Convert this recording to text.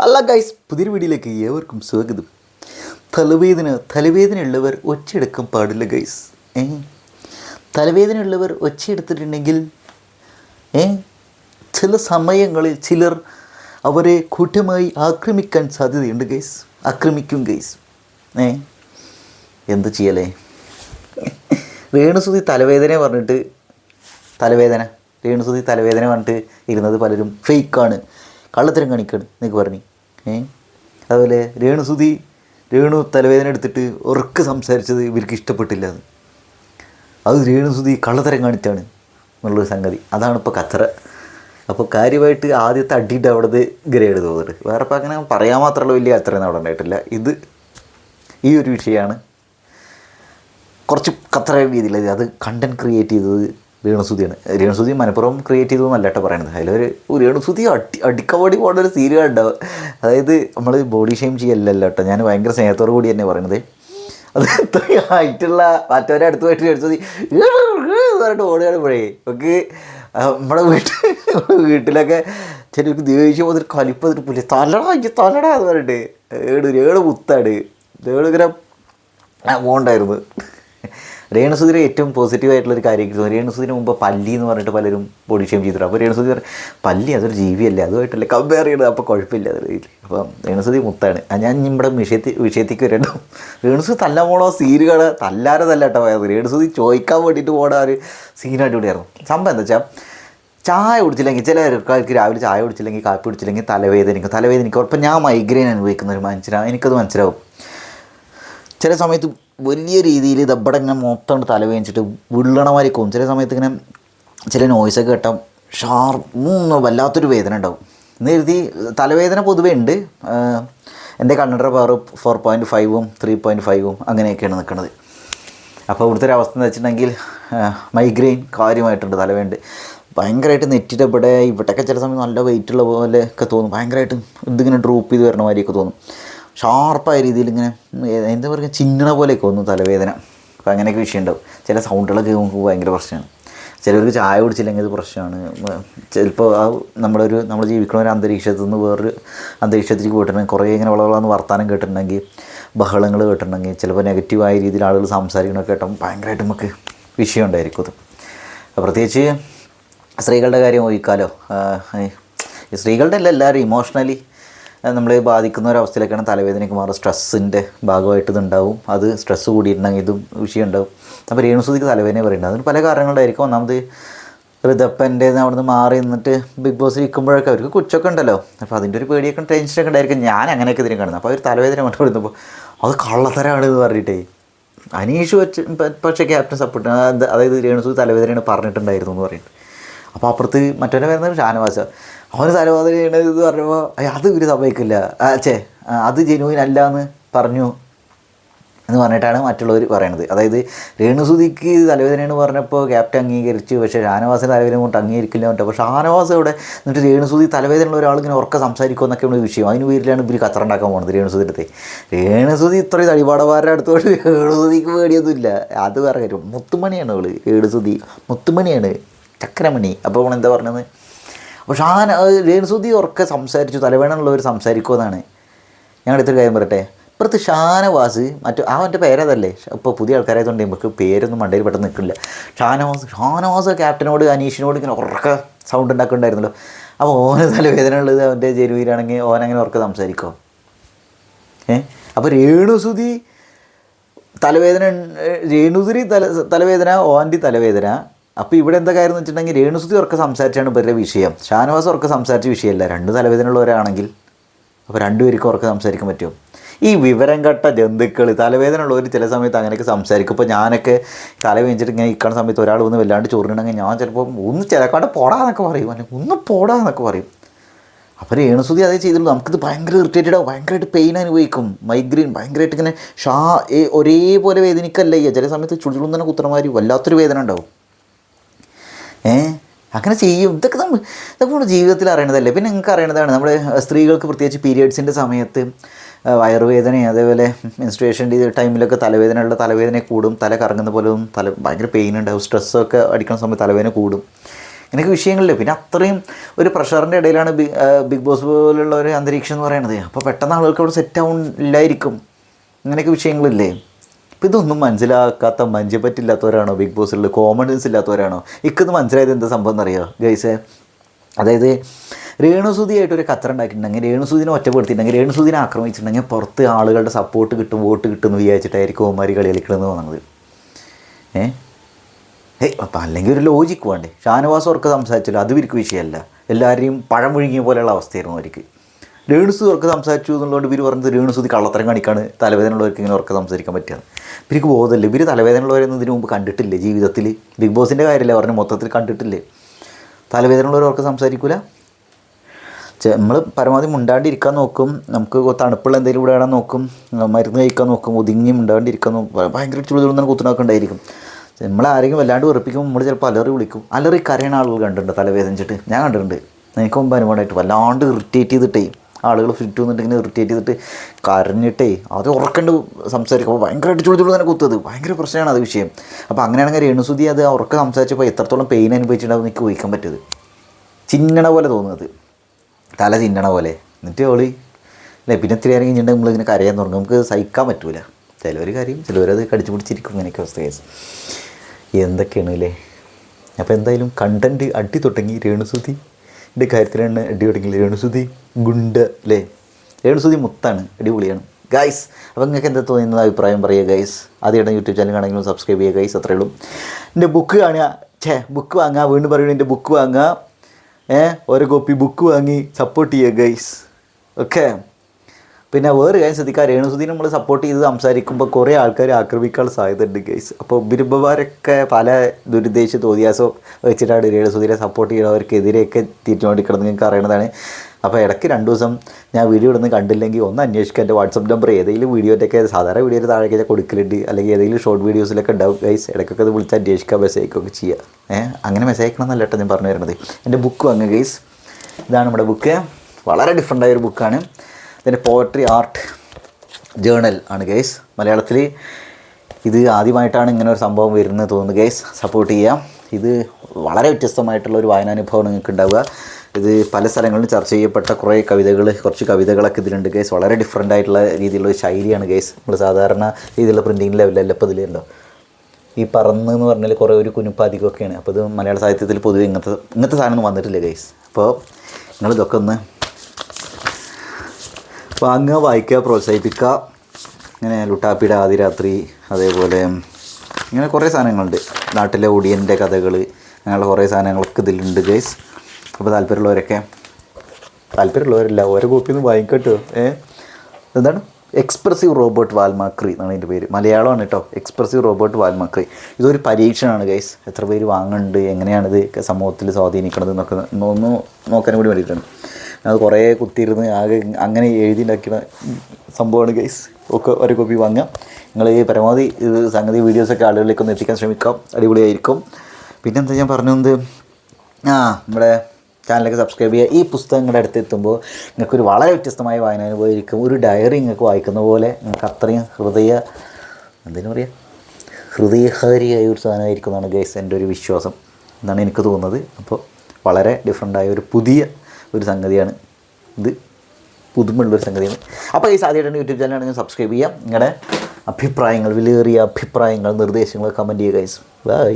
അല്ല ഗൈസ് പുതിയൊരു വീഡിയോയിലേക്ക് ഏവർക്കും സ്വാഗതം. തലവേദന തലവേദനയുള്ളവർ ഒച്ചയെടുക്കാൻ പാടില്ല ഗൈസ് ഏ? തലവേദനയുള്ളവർ ഒച്ചയെടുത്തിട്ടുണ്ടെങ്കിൽ ഏ? ചില സമയങ്ങളിൽ ചിലർ അവരെ കൂട്ടമായി ആക്രമിക്കാൻ സാധ്യതയുണ്ട് ഗൈസ് ആക്രമിക്കും ഗൈസ് ഏ? എന്ത് ചെയ്യലേ? രേണുസുതി തലവേദന പറഞ്ഞിട്ട് തലവേദന. രേണുസുതി തലവേദന പറഞ്ഞിട്ട് ഇരുന്നത് പലരും ഫേക്കാണ് കള്ളത്തരം കാണിക്കാണ് എന്നൊക്കെ പറഞ്ഞു. അതുപോലെ രേണുസുതി രേണു തലവേദന എടുത്തിട്ട് ഉറക്ക് സംസാരിച്ചത് ഇവർക്ക് ഇഷ്ടപ്പെട്ടില്ല അത്. അത് രേണുസുതി കള്ളത്തരം കാണിച്ചാണ് എന്നുള്ളൊരു സംഗതി. അതാണ് ഇപ്പോൾ കച്ചറ. അപ്പോൾ കാര്യമായിട്ട് ആദ്യത്തെ അടിയിട്ട് അവിടെ ഗ്രേഡ് തോന്നിട്ട് വേറെ ഇപ്പം അങ്ങനെ പറയാൻ മാത്രമുള്ള വലിയ കച്ചറയൊന്നും അവിടെ ഉണ്ടായിട്ടില്ല. ഇത് ഈ ഒരു വിഷയമാണ്. കുറച്ച് കത്തറ രീതിയിൽ അത് കണ്ടന്റ് ക്രിയേറ്റ് ചെയ്തത് രേണുസുതിയാണ്. രേണുസുതി മനപ്പുറം ക്രിയേറ്റ് ചെയ്തതെന്നല്ല കേട്ടോ പറയുന്നത് അതിലൊരു രേണുസുതി അടി അടിക്കവാടി പോകേണ്ട ഒരു സീരിയൽ ഉണ്ടാവും അതായത് നമ്മൾ ബോഡി ഷെയിം ചെയ്യല്ലല്ലോ കേട്ടോ ഞാൻ ഭയങ്കര സ്നേഹത്തോടു കൂടി തന്നെ പറയുന്നത് അത് ഹൈറ്റുള്ള മറ്റവരെ അടുത്ത് പോയിട്ട് രേണുസുതി പറഞ്ഞിട്ട് ഓടുകയാണെപ്പോഴേ നമുക്ക് നമ്മുടെ വീട്ടിൽ വീട്ടിലൊക്കെ ചിലർക്ക് ദേഷ്യം വന്നിട്ട് കലിപ്പ് വന്നിട്ട് പുലി തലടാ എനിക്ക് തലടാ എന്ന് പറഞ്ഞിട്ട് ഏട് ഏട് മുത്താണ്. ഏട് ഇങ്ങനെ പോകണ്ടായിരുന്നു രേണുസുതിരെ ഏറ്റവും പോസിറ്റീവ് ഒരു കാര്യം രേണുസുതിന് മുമ്പ് പല്ലി എന്ന് പറഞ്ഞിട്ട് പലരും ബോഡി ഷെയിം ചെയ്തിട്ടുണ്ട്. അപ്പോൾ രേണുസുധീർ പല്ലി അതൊരു ജീവിയല്ലേ? അതുമായിട്ടല്ലേ? കമ്പയർ ചെയ്യണത്. അപ്പോൾ കുഴപ്പമില്ല. അതിൽ അപ്പം രേണുസുതി മുത്താണ്. ഞാൻ ഇവിടെ വിഷയത്തിൽ വിഷയത്തേക്ക് വരണ്ടോ രേണുസു തല്ല പോണോ സീനുകൾ തല്ലാരെ തല്ല കേട്ടോ പോയത്. രേണുസുധി ചോദിക്കാൻ വേണ്ടിയിട്ട് പോണ ഒരു സീൻ സംഭവം എന്താ വെച്ചാൽ ചായ കുടിച്ചില്ലെങ്കിൽ ചില ആൾക്കാർക്ക് രാവിലെ ചായ കുടിച്ചില്ലെങ്കിൽ കാപ്പി കുടിച്ചില്ലെങ്കിൽ തലവേദനയ്ക്കും തലവേദനയ്ക്കും അപ്പം ഞാൻ മൈഗ്രെയിൻ അനുഭവിക്കുന്ന ഒരു മനുഷ്യനാണ് എനിക്കത് മനസ്സിലാവും. ചില സമയത്ത് വലിയ രീതിയിൽ ദബ്ബടെ ഇങ്ങനെ മൊത്തം തലവേദിച്ചിട്ട് വിള്ളണമാതിരി പോകും ചില സമയത്ത് ഇങ്ങനെ ചില നോയ്സൊക്കെ കേട്ടാൽ ഷാർപ്പ് വല്ലാത്തൊരു വേദന ഉണ്ടാവും. എന്ന് കരുതി തലവേദന പൊതുവേ ഉണ്ട്. എന്റെ കണ്ണട പവർ ഫോർ പോയിന്റ് ഫൈവും ത്രീ പോയിന്റ് ഫൈവും അങ്ങനെയൊക്കെയാണ് നിൽക്കുന്നത്. അപ്പോൾ ഇവിടുത്തെ ഒരു അവസ്ഥ എന്ന് വെച്ചിട്ടുണ്ടെങ്കിൽ മൈഗ്രെയിൻ കാര്യമായിട്ടുണ്ട് തലവേണ്ട് ഭയങ്കരമായിട്ട് നെറ്റിന്റെ ഇവിടെ ഇവിടെയൊക്കെ ചില സമയം നല്ല വെയിറ്റ് ഉള്ള പോലെ ഒക്കെ തോന്നും. ഭയങ്കരമായിട്ട് ഇതിങ്ങനെ ഡ്രോപ്പ് ചെയ്ത് വരണ മാതിരിയൊക്കെ തോന്നും. ഷാർപ്പായ രീതിയിൽ ഇങ്ങനെ എന്താ പറയുക ചിന്നണ പോലെയൊക്കെ വന്നു തലവേദന. അപ്പോൾ അങ്ങനെയൊക്കെ വിഷയം ഉണ്ടാവും ചില സൗണ്ടുകളൊക്കെ നമുക്ക് ഭയങ്കര പ്രശ്നമാണ്. ചിലവർക്ക് ചായ കുടിച്ചില്ലെങ്കിൽ അത് പ്രശ്നമാണ്. ചിലപ്പോൾ ആ നമ്മളൊരു നമ്മൾ ജീവിക്കുന്ന ഒരു അന്തരീക്ഷത്തിൽ നിന്ന് വേറൊരു അന്തരീക്ഷത്തിലേക്ക് പോയിട്ടുണ്ടെങ്കിൽ കുറേ ഇങ്ങനെ വളവളന്ന് വർത്താനം കേട്ടിട്ടുണ്ടെങ്കിൽ ബഹളങ്ങൾ കേട്ടിട്ടുണ്ടെങ്കിൽ ചിലപ്പോൾ നെഗറ്റീവായ രീതിയിൽ ആളുകൾ സംസാരിക്കണമൊക്കെ കേട്ടോ ഭയങ്കരമായിട്ട് നമുക്ക് വിഷയം ഉണ്ടായിരിക്കും അത്. പ്രത്യേകിച്ച് സ്ത്രീകളുടെ കാര്യം ഒഴിക്കാലോ സ്ത്രീകളുടെ അല്ല എല്ലാവരും ഇമോഷണലി നമ്മളെ ബാധിക്കുന്ന ഒരവസ്ഥയിലേക്കാണ് തലവേദനയ്ക്ക് മാറും സ്ട്രെസ്സിന്റെ ഭാഗമായിട്ട് ഇതുണ്ടാവും. അത് സ്ട്രെസ്സ് കൂടിയിട്ടുണ്ടെങ്കിൽ ഇതും വിഷയം ഉണ്ടാവും. അപ്പോൾ രേണുസുതിക്ക് തലവേദന പറയുന്നത് അതിന് പല കാരണങ്ങളുണ്ടായിരിക്കും ഒന്നാമത് ഋതപ്പന്റെ അവിടുന്ന് മാറി നിന്നിട്ട് ബിഗ് ബോസ് ഇരിക്കുമ്പോഴൊക്കെ അവർക്ക് കുച്ചൊക്കെ ഉണ്ടല്ലോ. അപ്പോൾ അതിന്റെ ഒരു പേടിയൊക്കെ ടെൻഷനൊക്കെ ഉണ്ടായിരിക്കും. ഞാൻ അങ്ങനെയൊക്കെ ഇതിനെ കാണുന്നത്. അപ്പോൾ അവർ തലവേദന കൊണ്ട് വരുന്നപ്പോൾ അത് കള്ളത്തരാണ് എന്ന് പറഞ്ഞിട്ടേ. അനീഷ് വെച്ച് പക്ഷേ ക്യാപ്റ്റൻ സപ്പോർട്ട് അതായത് രേണുസു തലവേദനയാണ് പറഞ്ഞിട്ടുണ്ടായിരുന്നു എന്ന് പറയുന്നത് അപ്പോൾ അപ്പുറത്ത് മറ്റവനെ വരുന്നത് ഷാനവാസ. അവന് തലവേദന ഇത് പറഞ്ഞപ്പോൾ പറയുമ്പോൾ അത് ഇവർ സമ്മതിക്കില്ല ചേ അത് ജനുവിൻ അല്ല എന്ന് പറഞ്ഞു. എന്ന് പറഞ്ഞിട്ടാണ് മറ്റുള്ളവർ പറയണത്. അതായത് രേണുസുതിക്ക് തലവേദനയെന്ന് പറഞ്ഞപ്പോൾ ക്യാപ്റ്റൻ അംഗീകരിച്ചു. പക്ഷേ ഷാനവാസിന് തലവേദന കൊണ്ട് അംഗീകരിക്കില്ല എന്നിട്ട് അപ്പോൾ ഷാനവാസ് ഇവിടെ എന്നിട്ട് രേണുസുതി തലവേദനയുള്ള ഒരാൾ ഇങ്ങനെ ഉറക്ക സംസാരിക്കുമെന്നൊക്കെയാണ് ഒരു വിഷയം. അതിന് പേരിലാണ് ഇവർ കച്ചറുണ്ടാക്കാൻ പോകുന്നത് രേണുസുതി അടുത്ത്. രേണുസുതി ഇത്രയും തടിപാടവാരുടെ അടുത്തോട്ട് രേണുസുതിക്ക് പേടിയൊന്നുമില്ല. അത് വേറെ കാര്യം. മുത്തുമണിയാണ് അവൾ രേണുസുതി മുത്തുമണിയാണ്. ചക്കരമണി അപ്പോൾ നമ്മൾ എന്താ പറഞ്ഞത് അപ്പോൾ ഷാന രേണുസുതി ഉറക്കെ സംസാരിച്ചു തലവേദനയുള്ളവർ സംസാരിക്കുമെന്നാണ് ഞങ്ങളുടെ അടുത്തൊരു കാര്യം പറയട്ടെ. ഇപ്പുറത്ത് ഷാനവാസ് മറ്റു ആ അവന്റെ പേരതല്ലേ? ഇപ്പോൾ പുതിയ ആൾക്കാരായതുകൊണ്ട് നമുക്ക് പേരൊന്നും മണ്ടയിൽ പെട്ടെന്ന് നിൽക്കില്ല. ഷാനവാസ് ഷാനവാസ് ക്യാപ്റ്റനോട് അനീഷിനോട് ഇങ്ങനെ ഉറക്ക സൗണ്ട് ഉണ്ടാക്കുന്നുണ്ടായിരുന്നല്ലോ. അപ്പോൾ ഓന് തലവേദന ഉള്ളത് അവന്റെ ജനുവിലാണെങ്കിൽ ഓനങ്ങനെ ഉറക്ക സംസാരിക്കുമോ ഏ? അപ്പോൾ രേണുസുതി തലവേദന രേണുസുതി തല തലവേദന ഓന്റെ തലവേദന അപ്പോൾ ഇവിടെ എന്താ കാര്യം എന്ന് വെച്ചിട്ടുണ്ടെങ്കിൽ രേണുസുതി ഉറക്കെ സംസാരിച്ചാണ് ഇവരുടെ വിഷയം. ഷാനവാസ് ഉറക്കെ സംസാരിച്ച വിഷയമല്ല. രണ്ട് തലവേദനയുള്ളവരാണെങ്കിൽ അപ്പോൾ രണ്ടുപേർക്കും ഉറക്കെ സംസാരിക്കാൻ പറ്റും. ഈ വിവരം കെട്ട ജന്തുക്കൾ തലവേദന ഉള്ളവർ ചില സമയത്ത് അങ്ങനെയൊക്കെ സംസാരിക്കും. ഇപ്പോൾ ഞാനൊക്കെ തല വേഞ്ചിട്ട് ഇങ്ങനെ ഇക്കണ സമയത്ത് ഒരാൾ വന്ന് വല്ലാണ്ട് ചോറിനാണെങ്കിൽ ഞാൻ ചിലപ്പോൾ ഒന്ന് ചിലക്കാണ്ട് പോടാന്നൊക്കെ പറയും. അല്ലെങ്കിൽ ഒന്ന് പോടാന്നൊക്കെ പറയും. അപ്പോൾ രേണുസുതി അതേ ചെയ്തുള്ളൂ. നമുക്കിത് ഭയങ്കര ഇറിറ്റേറ്റഡ് ആവും. ഭയങ്കരമായിട്ട് പെയിൻ അനുഭവിക്കും. മൈഗ്രെയിൻ ഭയങ്കരമായിട്ട് ഇങ്ങനെ ഷാ ഒരേപോലെ വേദനിക്കല്ല ചില സമയത്ത് ചുളിച്ചുളും തന്നെ കുത്തണമാതിരി വല്ലാത്തൊരു വേദന ഉണ്ടാവും. ഏ? അങ്ങനെ ചെയ്യും. ഇതൊക്കെ നമ്മൾ ഇതൊക്കെ നമ്മുടെ ജീവിതത്തിൽ അറിയണതല്ലേ. പിന്നെ നിങ്ങൾക്ക് അറിയണതാണ് നമ്മുടെ സ്ത്രീകൾക്ക് പ്രത്യേകിച്ച് പീരിയഡ്സിന്റെ സമയത്ത് വയറുവേദനയും അതേപോലെ മെൻസ്ട്രേഷൻ ടൈമിലൊക്കെ തലവേദനയുള്ള തലവേദന കൂടും. തല കറങ്ങുന്ന പോലെയും തല ഭയങ്കര പെയിൻ ഉണ്ടാവും. സ്ട്രെസ്സൊക്കെ അടിക്കുന്ന സമയത്ത് തലവേദന കൂടും. ഇങ്ങനെയൊക്കെ വിഷയങ്ങളില്ല. പിന്നെ അത്രയും ഒരു പ്രഷറിന്റെ ഇടയിലാണ് ബിഗ് ബോസ് പോലുള്ള ഒരു അന്തരീക്ഷം എന്ന് പറയുന്നത് അപ്പോൾ പെട്ടെന്ന് ആളുകൾക്ക് അവിടെ സെറ്റ് ആവുന്നില്ലായിരിക്കും ഇങ്ങനെയൊക്കെ വിഷയങ്ങളില്ലേ. ഇപ്പം ഇതൊന്നും മനസ്സിലാക്കാത്ത മഞ്ചപ്പറ്റില്ലാത്തവരാണോ ബിഗ് ബോസിൽ കോമഡൻസ് ഇല്ലാത്തവരാണോ? ഇക്കൊന്ന് മനസ്സിലായത് എന്താ സംഭവം എന്നറിയോ? ഗൈസേ അതായത് രേണുസുതിയായിട്ട് ഒരു കച്ചറ ഉണ്ടാക്കിയിട്ടുണ്ടെങ്കിൽ രേണുസുദിനെ ഒറ്റപ്പെടുത്തിയിട്ടുണ്ടെങ്കിൽ രേണുസുദിനെ ആക്രമിച്ചിട്ടുണ്ടെങ്കിൽ പുറത്ത് ആളുകളുടെ സപ്പോർട്ട് കിട്ടും വോട്ട് കിട്ടും എന്ന് വിചാരിച്ചിട്ടായിരിക്കും ഓമാരി കളി കളിക്കണമെന്ന് തോന്നുന്നത് ഏ? ഏയ് അപ്പം അല്ലെങ്കിൽ ഒരു ലോജിക്ക് വേണ്ടേ? ഷാനവാസ് ഉറക്കെ സംസാരിച്ചല്ലോ അത് ഇവർക്ക് വിഷയമല്ല. എല്ലാവരെയും പഴം മുഴുകിയ പോലെയുള്ള അവസ്ഥയായിരുന്നു അവർക്ക്. രേണുസു ഉറക്കെ സംസാരിച്ചു എന്നുള്ളതുകൊണ്ട് ഇവർ പറഞ്ഞത് രേണുസുതി കള്ളത്തരം കാണിക്കാണ് തലവേദന ഉള്ളവർക്ക് ഇങ്ങനെ ഉറക്ക സംസാരിക്കാൻ പറ്റുകയാണ് ഇവർക്ക് ബോധമില്ല. ഇവർ തലവേദന ഉള്ളവരൊന്നും ഇതിനു മുമ്പ് കണ്ടിട്ടില്ലേ ജീവിതത്തിൽ? ബിഗ് ബോസിന്റെ കാര്യമില്ല പറഞ്ഞു മൊത്തത്തിൽ കണ്ടിട്ടില്ലേ? തലവേദന ഉള്ളവർ ഉറക്കെ സംസാരിക്കൂല നമ്മൾ പരമാവധി മുണ്ടാണ്ടിരിക്കാൻ നോക്കും. നമുക്ക് തണുപ്പുള്ള എന്തെങ്കിലും ഇവിടെ ഇടാൻ നോക്കും. മരുന്ന് കഴിക്കാൻ നോക്കും. ഒതുങ്ങി മുണ്ടാണ്ടിരിക്കാൻ നോക്കും. ഭയങ്കര ചുളിതുള്ള കുത്തുനൊക്കെ ഉണ്ടായിരിക്കും നമ്മൾ ആരെങ്കിലും വല്ലാണ്ട് വെറുപ്പിക്കുമ്പോൾ നമ്മൾ ചിലപ്പോൾ അലറി വിളിക്കും. അലറി കരയണ ആളുകൾ കണ്ടിട്ടുണ്ട് തലവേദനിച്ചിട്ട്. ഞാൻ കണ്ടിട്ടുണ്ട്. എനിക്ക് മുമ്പ് അനുഭവമായിട്ട് വല്ലാണ്ട് ഇറിറ്റേറ്റ് ചെയ്തിട്ടേ ആളുകൾ ഫിറ്റ് വന്നിട്ട് ഇങ്ങനെ ഇറിറ്റേറ്റ് ചെയ്തിട്ട് കരഞ്ഞിട്ടേ അത് ഉറക്കണ്ട് സംസാരിക്കും. അപ്പോൾ ഭയങ്കരമായിട്ട് ചുളു ചുളു തന്നെ കുത്തത്. ഭയങ്കര പ്രശ്നമാണ് അത് വിഷയം. അപ്പോൾ അങ്ങനെയാണെങ്കിൽ രേണുസുതി അത് ഉറക്കം സംസാരിച്ചപ്പോൾ എത്രത്തോളം പെയിൻ അനുഭവിച്ചിട്ടുണ്ടാവും എനിക്ക് ഊഹിക്കാൻ പറ്റിയത്. ചിന്നണ പോലെ തോന്നുന്നത്. തല ചിന്നണ പോലെ. എന്നിട്ട് ഓളി അല്ലേ പിന്നെ ഇത്തിരി നേരം കഴിഞ്ഞിട്ടുണ്ടെങ്കിൽ നമ്മളിങ്ങനെ കരയാൻ തുടങ്ങും. നമുക്ക് സഹിക്കാൻ പറ്റൂല. ചിലവർ കാര്യം ചിലവരത് കടിച്ചു പിടിച്ചിരിക്കും ഇങ്ങനെയൊക്കെ അവസ്ഥ കേസ്. എന്തൊക്കെയാണ് അല്ലേ അപ്പോൾ എന്തായാലും കണ്ടന്റ് അടി തുടങ്ങി രേണുസുതിന്റെ കാര്യത്തിലാണ് അടി തുടങ്ങി രേണുസുതി ഗുണ്ട് അല്ലേ? രേണുസുതി മുത്താണ്. അടിപൊളിയാണ്. ഗൈസ് അപ്പോൾ നിങ്ങൾക്ക് എന്താ തോന്നുന്നത്? അഭിപ്രായം പറയുക ഗൈസ് ആദ്യമായിട്ട് യൂട്യൂബ് ചാനൽ കാണെങ്കിലും സബ്സ്ക്രൈബ് ചെയ്യുക ഗൈസ് അത്രയേ ഉള്ളൂ. എന്റെ ബുക്ക് കാണുക. ഛേ ബുക്ക് വാങ്ങുക. വീണ്ടും പറയുന്നത് എന്റെ ബുക്ക് വാങ്ങുക. ഏ ഒരു കോപ്പി ബുക്ക് വാങ്ങി സപ്പോർട്ട് ചെയ്യുക ഗൈസ് ഓക്കെ പിന്നെ വേറെ കാര്യം ശ്രദ്ധിക്കുക രേണുസുദീനെ നമ്മൾ സപ്പോർട്ട് ചെയ്ത് സംസാരിക്കുമ്പോൾ കുറേ ആൾക്കാർ ആക്രമിക്കാനുള്ള സാധ്യത ഉണ്ട് ഗൈസ് അപ്പോൾ ബിരുബമാരൊക്കെ പല ദുരുദ്ദേശ തോതിയാസോ വെച്ചിട്ടാണ് രേണുസുദീനെ സപ്പോർട്ട് ചെയ്യുന്നവർക്കെതിരെയൊക്കെ തിരിച്ചുകൊണ്ടിരിക്കണം നിങ്ങൾക്ക് അറിയണതാണ്. അപ്പോൾ ഇടയ്ക്ക് രണ്ട് ദിവസം ഞാൻ വീഡിയോ ഇടുന്ന കണ്ടില്ലെങ്കിൽ ഒന്ന് അന്വേഷിക്കുക എന്റെ വാട്സപ്പ് നമ്പർ ഏതെങ്കിലും വീഡിയോന്റെയൊക്കെ സാധാരണ വീഡിയോയിൽ താഴേക്ക് ഞാൻ കൊടുക്കലുണ്ട്. അല്ലെങ്കിൽ ഏതെങ്കിലും ഷോർട്ട് വീഡിയോസിലൊക്കെ ഉണ്ടാവും ഗൈസ് ഇടയ്ക്കൊക്കെ അത് വിളിച്ച് അന്വേഷിക്കുക മെസ്സേജ് അയക്കുകയൊക്കെ ചെയ്യുക ഏഹ് അങ്ങനെ മെസ്സേജ് അയക്കണമെന്നല്ല കേട്ടോ ഞാൻ പറഞ്ഞു തരുന്നത് എന്റെ ബുക്ക് വാങ്ങുക ഗൈസ് ഇതാണ് നമ്മുടെ ബുക്ക് വളരെ ഡിഫറെന്റ് ആയൊരു ബുക്കാണ് ഇതിന്റെ പോയട്രി ആർട്ട് ജേണൽ ആണ് ഗേസ് മലയാളത്തിൽ ഇത് ആദ്യമായിട്ടാണ് ഇങ്ങനെ ഒരു സംഭവം വരുന്നത് തോന്നുന്നു ഗേസ് സപ്പോർട്ട് ചെയ്യാം. ഇത് വളരെ വ്യത്യസ്തമായിട്ടുള്ള ഒരു വായനാനുഭവം നിങ്ങൾക്ക് ഉണ്ടാവുക. ഇത് പല സ്ഥലങ്ങളിലും ചർച്ച ചെയ്യപ്പെട്ട കുറേ കവിതകൾ കുറച്ച് കവിതകളൊക്കെ ഇതിലുണ്ട് ഗേസ് വളരെ ഡിഫറെന്റ് ആയിട്ടുള്ള രീതിയിലുള്ള ശൈലിയാണ് ഗേസ് നമ്മൾ സാധാരണ രീതിയിലുള്ള പ്രിന്റിങ് ലെവലല്ല ഇപ്പോൾ ഇതിലുണ്ടോ ഈ പറന്ന് എന്ന് പറഞ്ഞാൽ കുറേ ഒരു കുനുപ്പാധികമൊക്കെയാണ് അപ്പോൾ ഇത് മലയാള സാഹിത്യത്തിൽ പൊതുവെ ഇങ്ങനത്തെ ഇങ്ങനത്തെ സാധനമൊന്നും വന്നിട്ടില്ല ഗൈസ് അപ്പോൾ നിങ്ങളിതൊക്കെ ഒന്ന് വാങ്ങുക വായിക്കുക പ്രോത്സാഹിപ്പിക്കുക. ഇങ്ങനെ ലുട്ടാപ്പിയുടെ ആദിരാത്രി അതേപോലെ ഇങ്ങനെ കുറേ സാധനങ്ങളുണ്ട്. നാട്ടിലെ ഒടിയന്റെ കഥകൾ അങ്ങനെയുള്ള കുറേ സാധനങ്ങളൊക്കെ ഇതിലുണ്ട് ഗൈസ് അപ്പോൾ താല്പര്യമുള്ളവരൊക്കെ താല്പര്യമുള്ളവരല്ല ഓരോ കോപ്പി ഒന്ന് വാങ്ങിക്കട്ടോ ഏ? എന്താണ്? എക്സ്പ്രസീവ് റോബോട്ട് വാൽമാക്രി എന്നാണ് ഇതിന്റെ പേര്. മലയാളമാണ് കേട്ടോ. എക്സ്പ്രസീവ് റോബോട്ട് വാൽമാക്രി ഇതൊരു പരീക്ഷണമാണ് ഗൈസ് എത്ര പേര് വാങ്ങുന്നുണ്ട് എങ്ങനെയാണിത് സമൂഹത്തിൽ സ്വാധീനിക്കണത് എന്നൊക്കെ ഒന്ന് നോക്കാൻ കൂടി വേണ്ടിയിട്ടാണ്. അത് കുറേ കുത്തിയിരുന്ന് ആകെ അങ്ങനെ എഴുതിണ്ടാക്കിയ സംഭവമാണ് ഗൈസ് ഒക്കെ ഒരു കോപ്പി വാങ്ങാം. നിങ്ങൾ ഈ പരമാവധി ഇത് സംഗതി വീഡിയോസൊക്കെ ആളുകളിലേക്ക് ഒന്ന് എത്തിക്കാൻ ശ്രമിക്കാം. അടിപൊളിയായിരിക്കും. പിന്നെന്താ ഞാൻ പറഞ്ഞത് ആ നമ്മുടെ ചാനലൊക്കെ സബ്സ്ക്രൈബ് ചെയ്യുക. ഈ പുസ്തകം നിങ്ങളുടെ അടുത്ത് എത്തുമ്പോൾ നിങ്ങൾക്കൊരു വളരെ വ്യത്യസ്തമായ വായന അനുഭവമായിരിക്കും. ഒരു ഡയറി നിങ്ങൾക്ക് വായിക്കുന്ന പോലെ നിങ്ങൾക്ക് അത്രയും ഹൃദയ എന്തിനു പറയുക ഹൃദയഹാരിയായ ഒരു സാധനമായിരിക്കും എന്നാണ് ഗൈസ് എന്റെ ഒരു വിശ്വാസം. എന്നാണ് എനിക്ക് തോന്നുന്നത്. അപ്പോൾ വളരെ ഡിഫറെന്റായ ഒരു പുതിയ ഒരു സംഗതിയാണ്. ഇത് പുതുമുള്ളൊരു സംഗതിയാണ്. അപ്പോൾ ഈ സാധ്യതയുടെ യൂട്യൂബ് ചാനലാണെങ്കിൽ സബ്സ്ക്രൈബ് ചെയ്യാം. നിങ്ങളുടെ അഭിപ്രായങ്ങൾ വിലയേറിയ അഭിപ്രായങ്ങൾ നിർദ്ദേശങ്ങൾ കമന്റ് ചെയ്യുക ഗൈസ് ബൈ